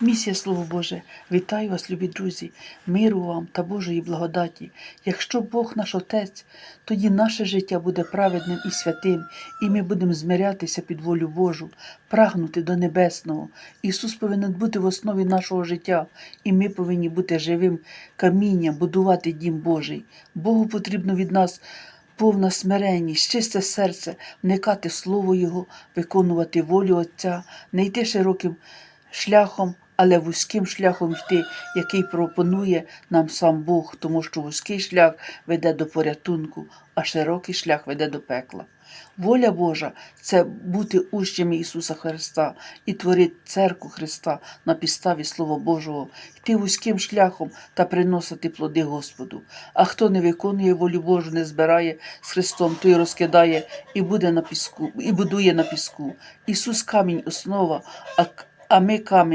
Місія Слово Боже, вітаю вас, любі друзі, миру вам та Божої благодаті. Якщо Бог наш Отець, тоді наше життя буде праведним і святим, і ми будемо змирятися під волю Божу, прагнути до небесного. Ісус повинен бути в основі нашого життя, і ми повинні бути живим камінням, будувати дім Божий. Богу потрібно від нас. Повна смиренність, чисте серце, вникати Слово Його, виконувати волю Отця, не йти широким шляхом, але вузьким шляхом йти, який пропонує нам сам Бог, тому що вузький шлях веде до порятунку, а широкий шлях веде до пекла. Воля Божа це бути учнями Ісуса Христа і творити церкву Христа на підставі Слова Божого, йти вузьким шляхом та приносити плоди Господу. А хто не виконує волю Божу, не збирає з Христом, той розкидає і буде на піску, і будує на піску. Ісус камінь основа, а, к- а ми камінь